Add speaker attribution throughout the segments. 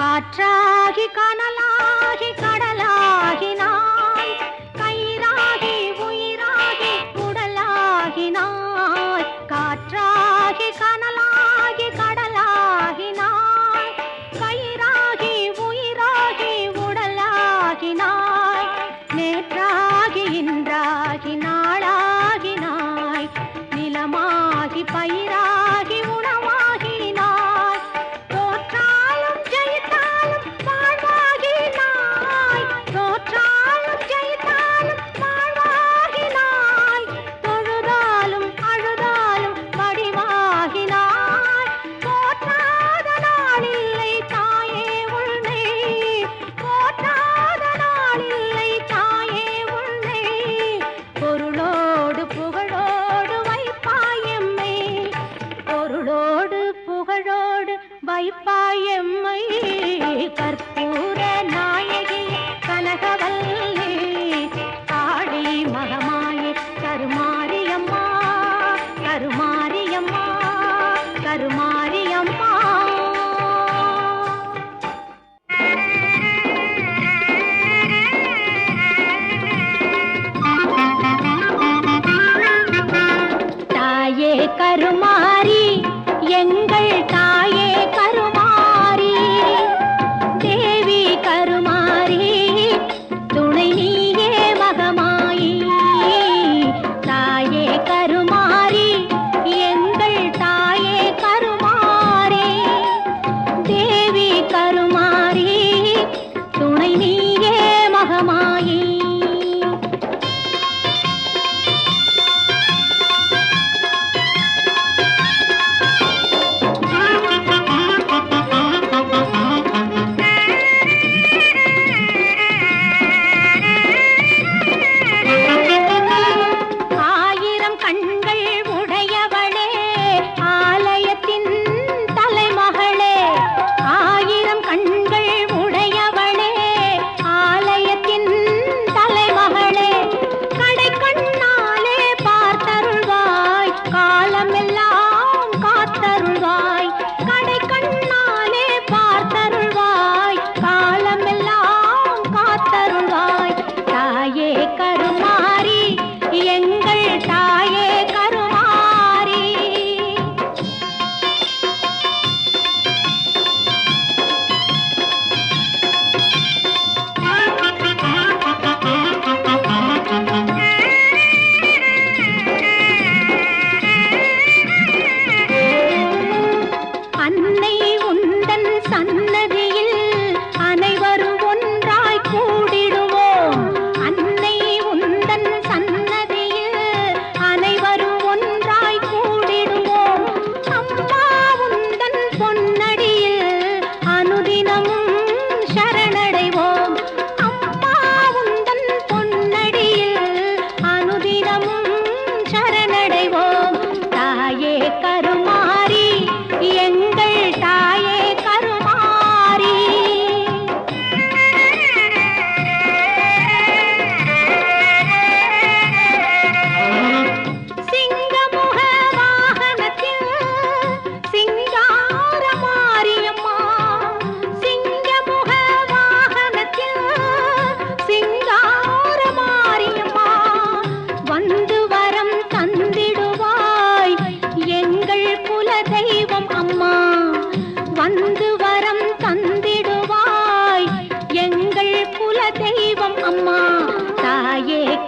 Speaker 1: காற்றாகி கனலாகி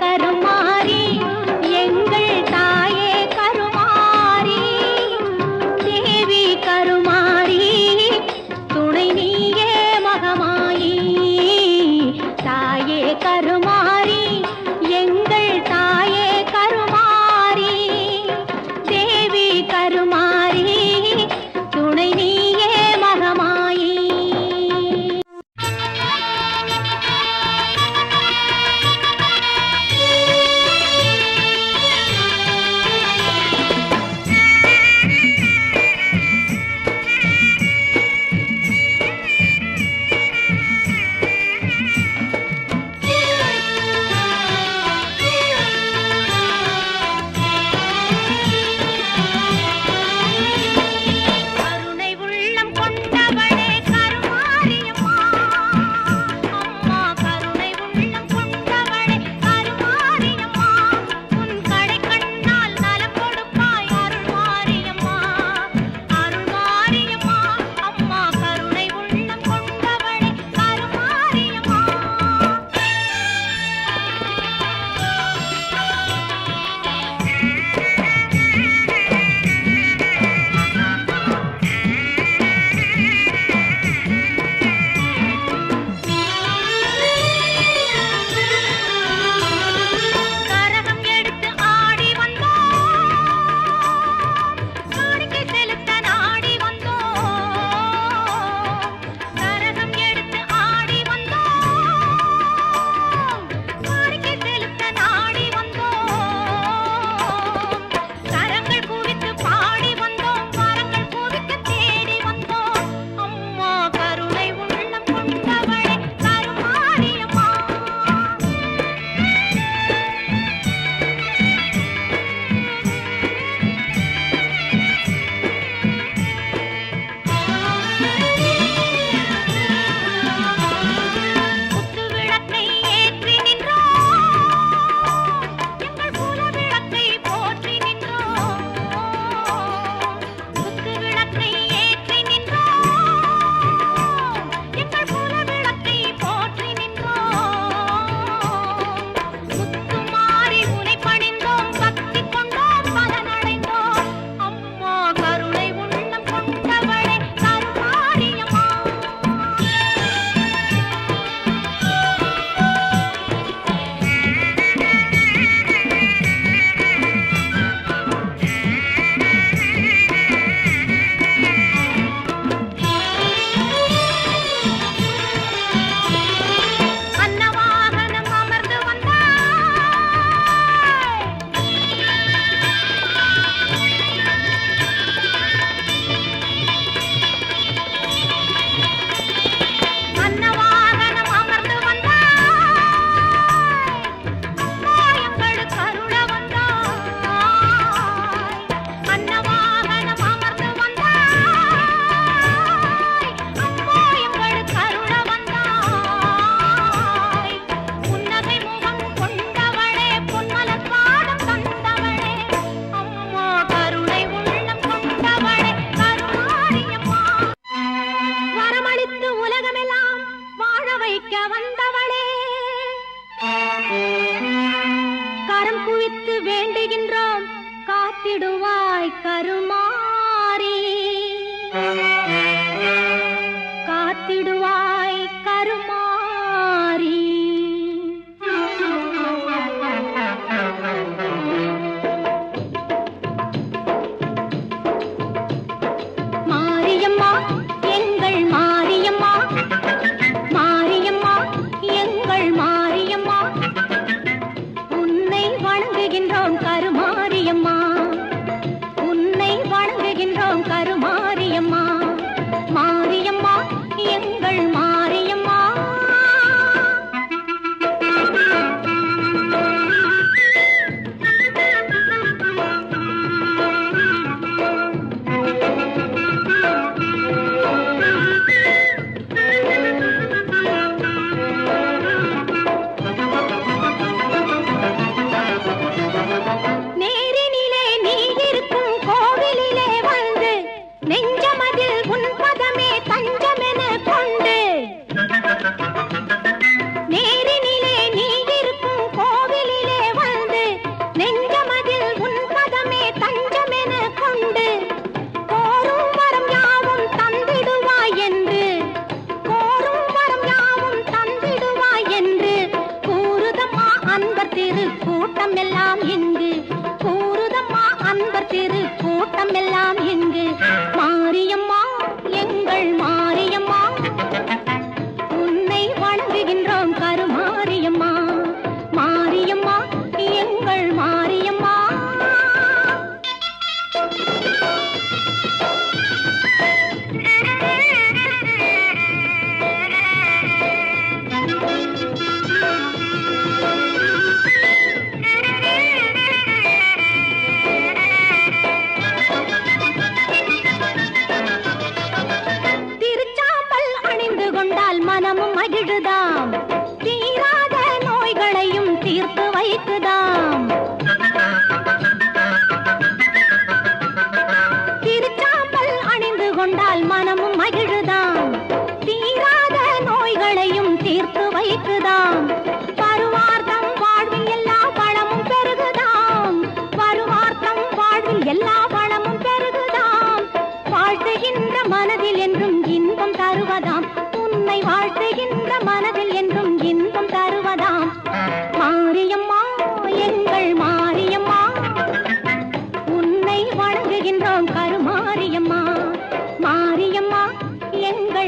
Speaker 1: करो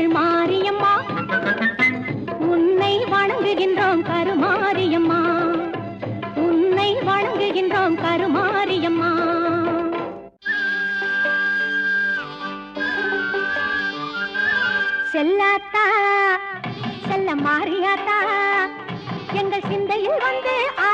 Speaker 1: மாரியம்மா. உன்னை வணங்குகின்றோம் கருமாரியம்மா. உன்னை வணங்குகின்றோம் கருமாரியம்மா. செல்லாத்தா செல்ல மாறியாத்தா. எங்கள் சிந்தையில் வந்து ஆ